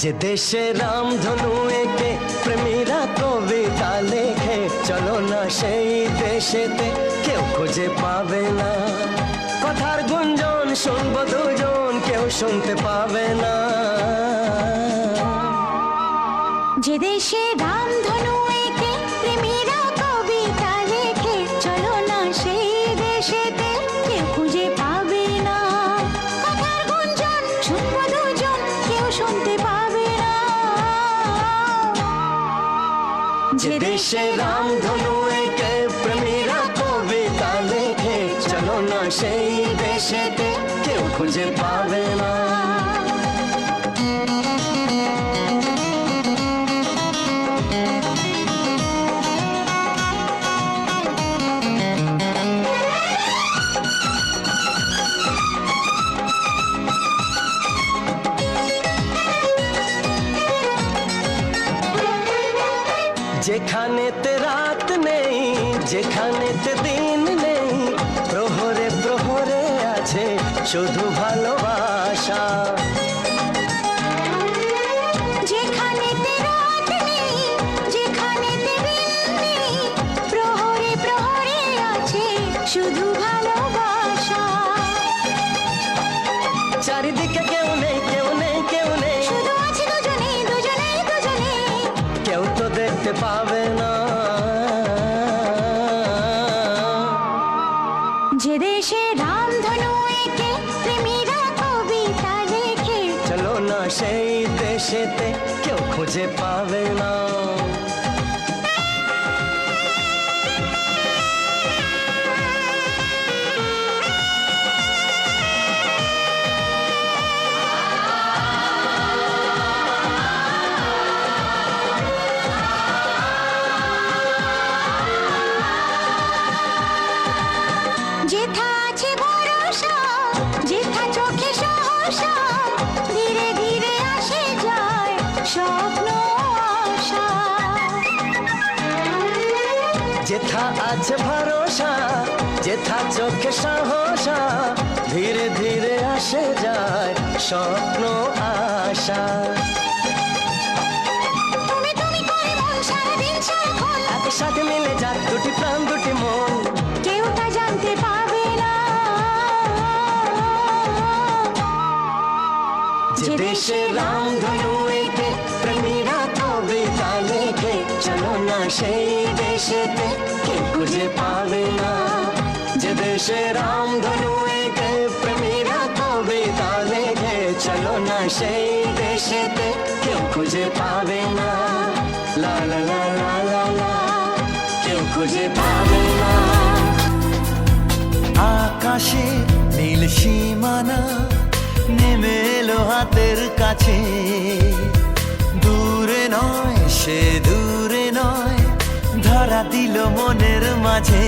যে দেশে রামধনু একে প্রেমীরা কবিতা লেখে। চলো না সেই দেশেতে কেউ খুঁজে পাবে না। কথার গুঞ্জন শুনব দুজন, কেউ শুনতে পাবে না। যে দেশে রামধনু যে দেশে রামধনু একে প্রেমীরা কবিতা লেখে। চলো না সেই দেশেতে কেউ খুঁজে পাবে না। যেখানেতে রাত নেই যেখানে তে দিন নেই প্রহরে প্রহরে আছে শুধু ভালোবাসা। দেখতে পাবে না। যে দেশে রামধনু একে প্রেমীরা কবিতা লেখে। চলো না সেই দেশেতে কেউ খুঁজে পাবে না। আছে ভরসা যেথা চোখে সাহসা ধীরে ধীরে আসে যায় স্বপ্ন আশা। সাথে মিলে যাক দুটি প্রাণ দুটি মন। কেউ তা জানতে পারবে না। যে দেশে এঁকে প্রেমীরা কবিতা লেখে চলো না, সেই দেশেতে কে খুঁজে পাবে না? যে দেশে রামধনু এঁকে প্রেমীরা কবিতা লেখে চলো না, সেই দেশেতে কেউ খুঁজে পাবে না। লা লা লা লা লা লা, কেউ খুঁজে পাবে না। আকাশে নীল সীমানা নেমে এলো হাতের কাছে। দূরে নয় সে দূরে। ধরা দিল মনের মাঝে।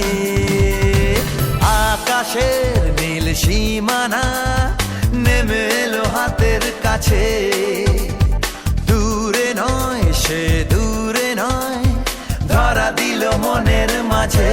আকাশের নীল সীমানা নেমে এলো হাতের কাছে। দূরে নয় সে দূরে নয়, ধরা দিল মনের মাঝে।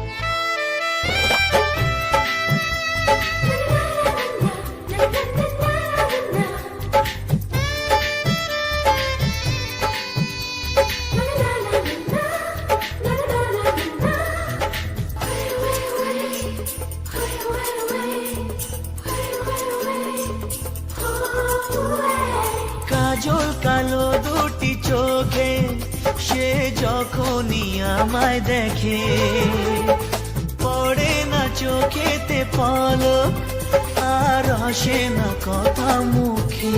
কালো দুটি চোখে, সে যখনই আমায় দেখে, পড়ে না চোখেতে পলক, আর আসে না কথা মুখে।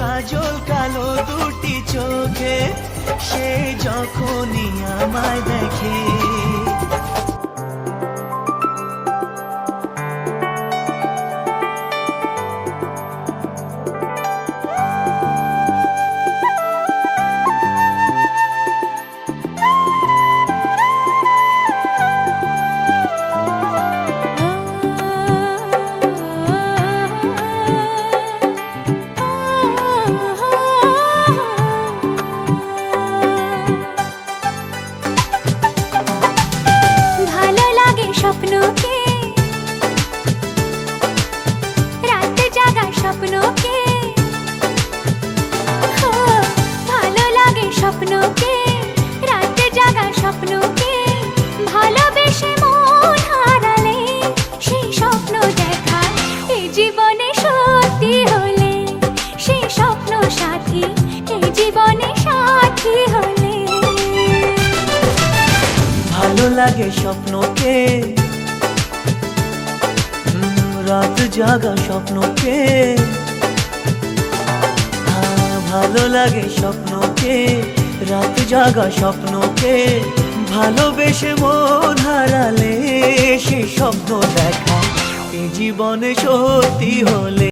কাজল কালো দুটি চোখে, সে যখনই আমায় দেখে লাগে স্বপ্নকে। রাত জাগা স্বপ্নকে। হ্যাঁ, ভালো লাগে স্বপ্নকে রাত জাগা স্বপ্নকে। ভালোবেসে মন হারালে সে স্বপ্ন দেখা এ জীবনে সত্যি হলে